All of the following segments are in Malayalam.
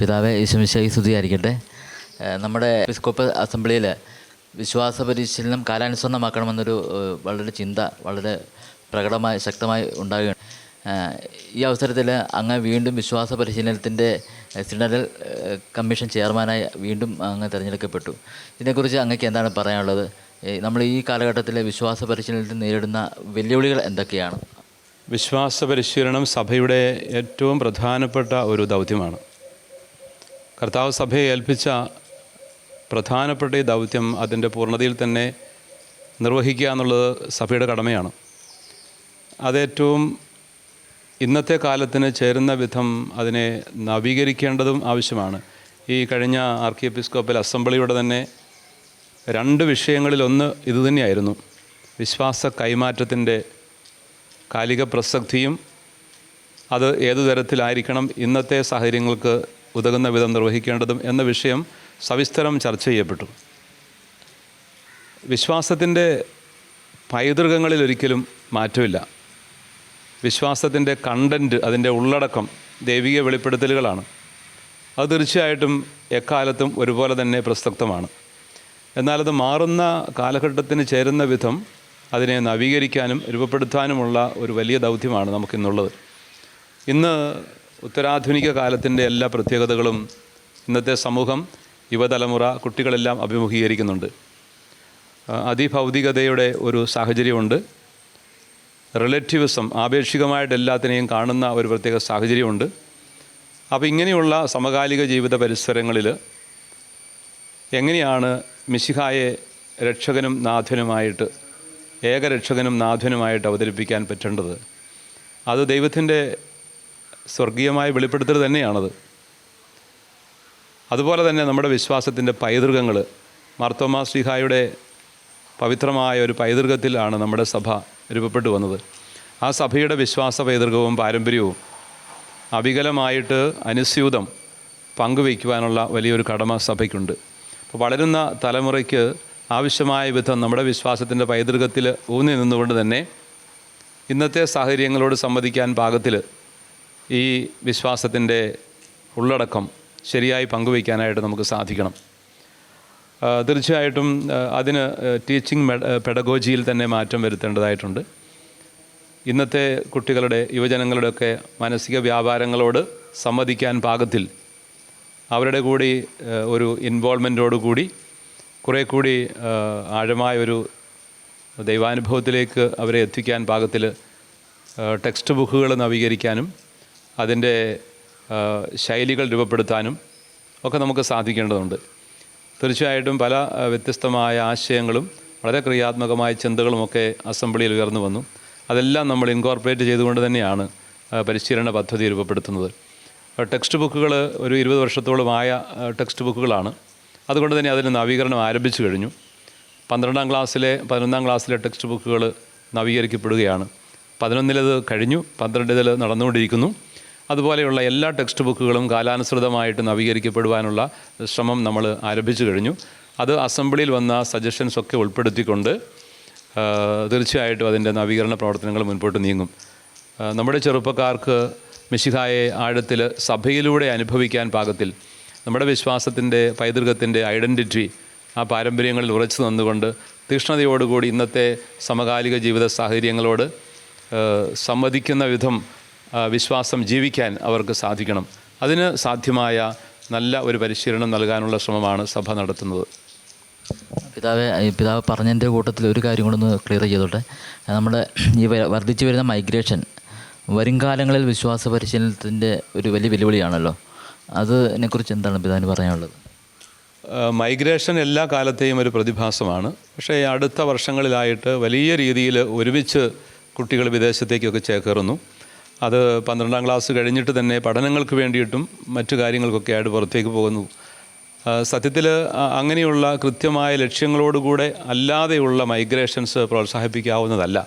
പിതാവെ ഈശോമിശായി സ്തുതിയായിരിക്കട്ടെ. നമ്മുടെ എപ്പിസ്കോപ്പ് അസംബ്ലിയിൽ വിശ്വാസ പരിശീലനം കാലാനുസരണമാക്കണമെന്നൊരു വളരെ ചിന്ത വളരെ പ്രകടമായി ശക്തമായി ഉണ്ടാകുകയാണ് ഈ അവസരത്തിൽ അങ്ങ് വീണ്ടും വിശ്വാസ പരിശീലനത്തിന്റെ സിനറൽ കമ്മീഷൻ ചെയർമാനായി വീണ്ടും അങ്ങ് തിരഞ്ഞെടുക്കപ്പെട്ടു. ഇതിനെക്കുറിച്ച് അങ്ങക്ക് എന്താണ് പറയാനുള്ളത്? നമ്മൾ ഈ കാലഘട്ടത്തിലെ വിശ്വാസ പരിശീലനത്തിൽ നേരിടുന്ന വെല്ലുവിളികൾ എന്തൊക്കെയാണ്? വിശ്വാസ പരിശീലനം സഭയുടെ ഏറ്റവും പ്രധാനപ്പെട്ട ഒരു ദൗത്യമാണ്. കർത്താവ് സഭയെ ഏൽപ്പിച്ച പ്രധാനപ്പെട്ട ഈ ദൗത്യം അതിന്റെ പൂർണതയിൽ തന്നെ നിർവഹിക്കുക എന്നുള്ളത് സഭയുടെ കടമയാണ്. അതേറ്റവും ഇന്നത്തെ കാലത്തിന് ചേരുന്ന വിധം അതിനെ നവീകരിക്കേണ്ടതും ആവശ്യമാണ്. ഈ കഴിഞ്ഞ ആർക്കി എപ്പിസ്കോപ്പൽ അസംബ്ലിയുടെ തന്നെ രണ്ട് വിഷയങ്ങളിലൊന്ന് ഇതുതന്നെയായിരുന്നു വിശ്വാസ കൈമാറ്റത്തിന്റെ കാലിക പ്രസക്തിയും അത് ഏതു തരത്തിലായിരിക്കണം ഇന്നത്തെ സാഹചര്യങ്ങൾക്ക് ഉതകുന്ന വിധം നിർവഹിക്കേണ്ടതും എന്ന വിഷയം സവിസ്തരം ചർച്ച ചെയ്യപ്പെട്ടു. വിശ്വാസത്തിന്റെ പൈതൃകങ്ങളിൽ ഒരിക്കലും മാറ്റമില്ല. വിശ്വാസത്തിന്റെ കണ്ടന്റ് അതിന്റെ ഉള്ളടക്കം ദൈവിക വെളിപ്പെടുത്തലുകളാണ്. അത് തീർച്ചയായിട്ടും എക്കാലത്തും ഒരുപോലെ തന്നെ പ്രസക്തമാണ്. എന്നാൽ അത് മാറുന്ന കാലഘട്ടത്തിന് ചേരുന്ന വിധം അതിനെ നവീകരിക്കാനും രൂപപ്പെടുത്താനുമുള്ള ഒരു വലിയ ദൗത്യമാണ് നമുക്കിന്നുള്ളത്. ഇന്ന് ഉത്തരാധുനിക കാലത്തിന്റെ എല്ലാ പ്രത്യേകതകളും ഇന്നത്തെ സമൂഹം യുവതലമുറ കുട്ടികളെല്ലാം അഭിമുഖീകരിക്കുന്നുണ്ട്. അതിഭൗതികതയുടെ ഒരു സാഹചര്യമുണ്ട്. റിലേറ്റീവിസം ആപേക്ഷികമായിട്ട് എല്ലാത്തിനെയും കാണുന്ന ഒരു പ്രത്യേക സാഹചര്യമുണ്ട്. അപ്പോൾ ഇങ്ങനെയുള്ള സമകാലിക ജീവിത പരിസരങ്ങളിൽ എങ്ങനെയാണ് മിശിഹായെ രക്ഷകനും നാഥനുമായിട്ട് ഏകരക്ഷകനും നാഥനുമായിട്ട് അവതരിപ്പിക്കാൻ പറ്റേണ്ടത്? അത് ദൈവത്തിന്റെ സ്വർഗീയമായ വെളിപ്പെടുത്തൽ തന്നെയാണത്. അതുപോലെ തന്നെ നമ്മുടെ വിശ്വാസത്തിന്റെ പൈതൃകങ്ങൾ മാർത്തോമാ ശ്രീഹായുടെ പവിത്രമായ ഒരു പൈതൃകത്തിലാണ് നമ്മുടെ സഭ രൂപപ്പെട്ടു വന്നത്. ആ സഭയുടെ വിശ്വാസ പൈതൃകവും പാരമ്പര്യവും അവികലമായിട്ട് അനുസ്യൂതം പങ്കുവയ്ക്കുവാനുള്ള വലിയൊരു കടമ സഭയ്ക്കുണ്ട്. അപ്പോൾ വളരുന്ന തലമുറയ്ക്ക് ആവശ്യമായ വിധം നമ്മുടെ വിശ്വാസത്തിന്റെ പൈതൃകത്തിൽ ഊന്നി നിന്നുകൊണ്ട് തന്നെ ഇന്നത്തെ സാഹചര്യങ്ങളോട് സംവദിക്കാൻ പാകത്തിൽ ഈ വിശ്വാസത്തിന്റെ ഉള്ളടക്കം ശരിയായി പങ്കുവയ്ക്കാനായിട്ട് നമുക്ക് സാധിക്കണം. തീർച്ചയായിട്ടും അതിന് ടീച്ചിങ് പെഡഗോജിയിൽ തന്നെ മാറ്റം വരുത്തേണ്ടതായിട്ടുണ്ട്. ഇന്നത്തെ കുട്ടികളുടെ യുവജനങ്ങളുടെയൊക്കെ മാനസിക വ്യാപാരങ്ങളോട് സമ്മതിക്കാൻ പാകത്തിൽ അവരുടെ കൂടി ഒരു ഇൻവോൾവ്മെന്റോടുകൂടി കുറേ കൂടി ആഴമായൊരു ദൈവാനുഭവത്തിലേക്ക് അവരെ എത്തിക്കാൻ പാകത്തിൽ ടെക്സ്റ്റ് ബുക്കുകൾ നവീകരിക്കാനും അതിന്റെ ശൈലികൾ രൂപപ്പെടുത്താനും ഒക്കെ നമുക്ക് സാധിക്കേണ്ടതുണ്ട്. തീർച്ചയായിട്ടും പല വ്യത്യസ്തമായ ആശയങ്ങളും വളരെ ക്രിയാത്മകമായ ചിന്തകളുമൊക്കെ അസംബ്ലിയിൽ ഉയർന്നു വന്നു. അതെല്ലാം നമ്മൾ ഇൻകോർപ്പറേറ്റ് ചെയ്തുകൊണ്ട് തന്നെയാണ് പരിശീലന പദ്ധതി രൂപപ്പെടുത്തുന്നത്. ടെക്സ്റ്റ് ബുക്കുകൾ ഒരു ഇരുപത് വർഷത്തോളമായ ടെക്സ്റ്റ് ബുക്കുകളാണ്. അതുകൊണ്ട് തന്നെ അതിന് നവീകരണം ആരംഭിച്ചു കഴിഞ്ഞു. പന്ത്രണ്ടാം ക്ലാസ്സിലെ പതിനൊന്നാം ക്ലാസ്സിലെ ടെക്സ്റ്റ് ബുക്കുകൾ നവീകരിക്കപ്പെടുകയാണ്. പതിനൊന്നിലത് കഴിഞ്ഞു പന്ത്രണ്ടിൽ നടന്നുകൊണ്ടിരിക്കുന്നു. അതുപോലെയുള്ള എല്ലാ ടെക്സ്റ്റ് ബുക്കുകളും കാലാനുസൃതമായിട്ട് നവീകരിക്കപ്പെടുവാനുള്ള ശ്രമം നമ്മൾ ആരംഭിച്ചു കഴിഞ്ഞു. അത് അസംബ്ലിയിൽ വന്ന സജഷൻസ് ഒക്കെ ഉൾപ്പെടുത്തിക്കൊണ്ട് തീർച്ചയായിട്ടും അതിന്റെ നവീകരണ പ്രവർത്തനങ്ങൾ മുൻപോട്ട് നീങ്ങും. നമ്മുടെ ചെറുപ്പക്കാർക്ക് മിശിഹായെ ആഴത്തിൽ സഭയിലൂടെ അനുഭവിക്കാൻ പാകത്തിൽ നമ്മുടെ വിശ്വാസത്തിന്റെ പൈതൃകത്തിന്റെ ഐഡന്റിറ്റി ആ പാരമ്പര്യങ്ങളിൽ ഉറച്ചു നിന്നുകൊണ്ട് തീക്ഷ്ണതയോടുകൂടി ഇന്നത്തെ സമകാലിക ജീവിത സാഹചര്യങ്ങളോട് സമ്മതിക്കുന്ന വിധം വിശ്വാസം ജീവിക്കാൻ അവർക്ക് സാധിക്കണം. അതിന് സാധ്യമായ നല്ല ഒരു പരിശീലനം നൽകാനുള്ള ശ്രമമാണ് സഭ നടത്തുന്നത്. പിതാവ് പിതാവ് പറഞ്ഞതിന്റെ കൂട്ടത്തിൽ ഒരു കാര്യം കൂടെ ഒന്ന് ക്ലിയർ ചെയ്തോട്ടെ. നമ്മുടെ ഈ വർദ്ധിച്ചു വരുന്ന മൈഗ്രേഷൻ വരും കാലങ്ങളിൽ വിശ്വാസ പരിശീലനത്തിന്റെ ഒരു വലിയ വെല്ലുവിളിയാണല്ലോ. അതിനെക്കുറിച്ച് എന്താണ് പിതാവിന് പറയാനുള്ളത്? മൈഗ്രേഷൻ എല്ലാ കാലത്തെയും ഒരു പ്രതിഭാസമാണ്. പക്ഷേ അടുത്ത വർഷങ്ങളിലായിട്ട് വലിയ രീതിയിൽ ഒരുമിച്ച് കുട്ടികൾ വിദേശത്തേക്കൊക്കെ ചേക്കേറുന്നു. അത് പന്ത്രണ്ടാം ക്ലാസ് കഴിഞ്ഞിട്ട് തന്നെ പഠനങ്ങൾക്ക് വേണ്ടിയിട്ടും മറ്റു കാര്യങ്ങൾക്കൊക്കെ ആയിട്ട് പുറത്തേക്ക് പോകുന്നു. സത്യത്തിൽ അങ്ങനെയുള്ള കൃത്യമായ ലക്ഷ്യങ്ങളോടുകൂടെ അല്ലാതെയുള്ള മൈഗ്രേഷൻസ് പ്രോത്സാഹിപ്പിക്കാവുന്നതല്ല.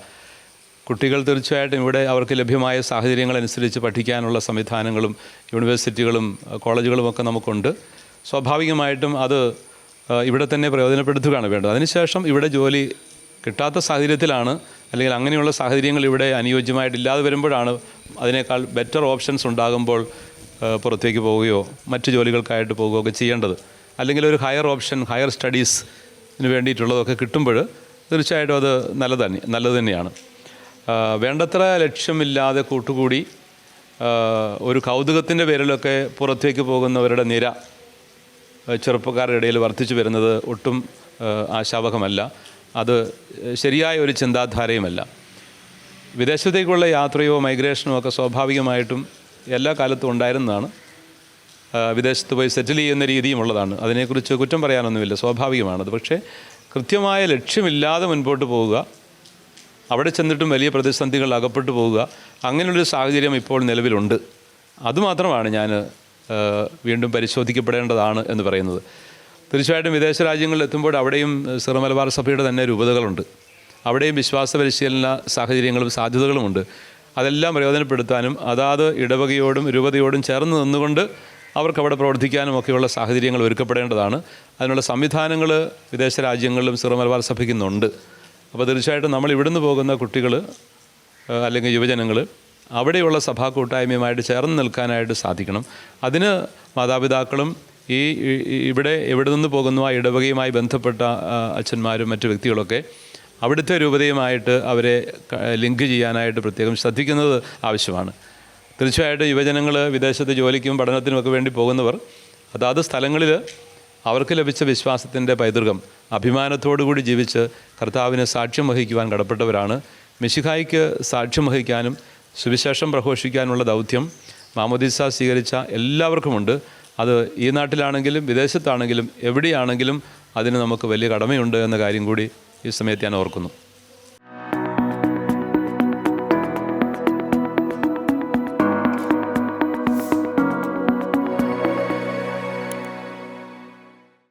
കുട്ടികൾ തീർച്ചയായിട്ടും ഇവിടെ അവർക്ക് ലഭ്യമായ സാഹചര്യങ്ങളനുസരിച്ച് പഠിക്കാനുള്ള സംവിധാനങ്ങളും യൂണിവേഴ്സിറ്റികളും കോളേജുകളുമൊക്കെ നമുക്കുണ്ട്. സ്വാഭാവികമായിട്ടും അത് ഇവിടെ തന്നെ പ്രയോജനപ്പെടുത്തുകയാണ് വേണ്ടത്. അതിനുശേഷം ഇവിടെ ജോലി കിട്ടാത്ത സാഹചര്യത്തിലാണ് അല്ലെങ്കിൽ അങ്ങനെയുള്ള സാഹചര്യങ്ങൾ ഇവിടെ അനുയോജ്യമായിട്ടില്ലാതെ വരുമ്പോഴാണ് അതിനേക്കാൾ ബെറ്റർ ഓപ്ഷൻസ് ഉണ്ടാകുമ്പോൾ പുറത്തേക്ക് പോവുകയോ മറ്റ് ജോലികൾക്കായിട്ട് പോവുകയോ ഒക്കെ ചെയ്യേണ്ടത്. അല്ലെങ്കിൽ ഒരു ഹയർ ഓപ്ഷൻ ഹയർ സ്റ്റഡീസിന് വേണ്ടിയിട്ടുള്ളതൊക്കെ കിട്ടുമ്പോൾ തീർച്ചയായിട്ടും അത് നല്ലത് തന്നെ നല്ലത് തന്നെയാണ്. വേണ്ടത്ര ലക്ഷ്യമില്ലാതെ കൂട്ടുകൂടി ഒരു കൗതുകത്തിന്റെ പേരിലൊക്കെ പുറത്തേക്ക് പോകുന്നവരുടെ നിര ചെറുപ്പക്കാരുടെ ഇടയിൽ വർദ്ധിച്ചു വരുന്നത് ഒട്ടും ആശാവഹമല്ല. അത് ശരിയായ ഒരു ചിന്താധാരയുമല്ല. വിദേശത്തേക്കുള്ള യാത്രയോ മൈഗ്രേഷനോ ഒക്കെ സ്വാഭാവികമായിട്ടും എല്ലാ കാലത്തും ഉണ്ടായിരുന്നതാണ്. വിദേശത്ത് പോയി സെറ്റിൽ ചെയ്യുന്ന രീതിയും ഉള്ളതാണ്. അതിനെക്കുറിച്ച് കുറ്റം പറയാനൊന്നുമില്ല. സ്വാഭാവികമാണത്. പക്ഷേ കൃത്യമായ ലക്ഷ്യമില്ലാതെ മുൻപോട്ട് പോവുക അവിടെ ചെന്നിട്ടും വലിയ പ്രതിസന്ധികൾ അകപ്പെട്ടു പോവുക അങ്ങനെയുള്ളൊരു സാഹചര്യം ഇപ്പോൾ നിലവിലുണ്ട്. അതുമാത്രമാണ് ഞാൻ വീണ്ടും പരിശോധിക്കപ്പെടേണ്ടതാണ് എന്ന് പറയുന്നത്. തീർച്ചയായിട്ടും വിദേശ രാജ്യങ്ങളിൽ എത്തുമ്പോൾ അവിടെയും സിറമലബാർ സഭയുടെ തന്നെ രൂപതകളുണ്ട്. അവിടെയും വിശ്വാസ പരിശീലന സാഹചര്യങ്ങളും സാധ്യതകളുമുണ്ട്. അതെല്ലാം പ്രയോജനപ്പെടുത്താനും അതാത് ഇടവകയോടും രൂപതയോടും ചേർന്ന് നിന്നുകൊണ്ട് അവർക്ക് അവിടെ പ്രവർത്തിക്കാനും ഒക്കെയുള്ള സാഹചര്യങ്ങൾ ഒരുക്കപ്പെടേണ്ടതാണ്. അതിനുള്ള സംവിധാനങ്ങൾ വിദേശ രാജ്യങ്ങളിലും സിറമലബാർ സഭയ്ക്കുന്നുണ്ട്. അപ്പോൾ തീർച്ചയായിട്ടും നമ്മൾ ഇവിടുന്ന് പോകുന്ന കുട്ടികൾ അല്ലെങ്കിൽ യുവജനങ്ങൾ അവിടെയുള്ള സഭാ കൂട്ടായ്മയുമായിട്ട് ചേർന്ന് നിൽക്കാനായിട്ട് സാധിക്കണം. അതിന് മാതാപിതാക്കളും ഈ ഇവിടെ എവിടെ നിന്ന് പോകുന്നു ആ ഇടവകയുമായി ബന്ധപ്പെട്ട അച്ഛന്മാരും മറ്റു വ്യക്തികളൊക്കെ അവിടുത്തെ രൂപതയുമായിട്ട് അവരെ ലിങ്ക് ചെയ്യാനായിട്ട് പ്രത്യേകം ശ്രദ്ധിക്കുന്നത് ആവശ്യമാണ്. തീർച്ചയായിട്ടും യുവജനങ്ങൾ വിദേശത്ത് ജോലിക്കും പഠനത്തിനുമൊക്കെ വേണ്ടി പോകുന്നവർ അതാത് സ്ഥലങ്ങളിൽ അവർക്ക് ലഭിച്ച വിശ്വാസത്തിന്റെ പൈതൃകം അഭിമാനത്തോടുകൂടി ജീവിച്ച് കർത്താവിനെ സാക്ഷ്യം വഹിക്കുവാൻ കടപ്പെട്ടവരാണ്. മിശിഹായിക്ക് സാക്ഷ്യം വഹിക്കാനും സുവിശേഷം പ്രഘോഷിക്കാനുള്ള ദൗത്യം മാമോദിസ സ്വീകരിച്ച എല്ലാവർക്കുമുണ്ട്. അത് ഈ നാട്ടിലാണെങ്കിലും വിദേശത്താണെങ്കിലും എവിടെയാണെങ്കിലും അതിന് നമുക്ക് വലിയ കടമയുണ്ട് എന്ന കാര്യം കൂടി ഈ സമയത്ത് ഞാൻ ഓർക്കുന്നു.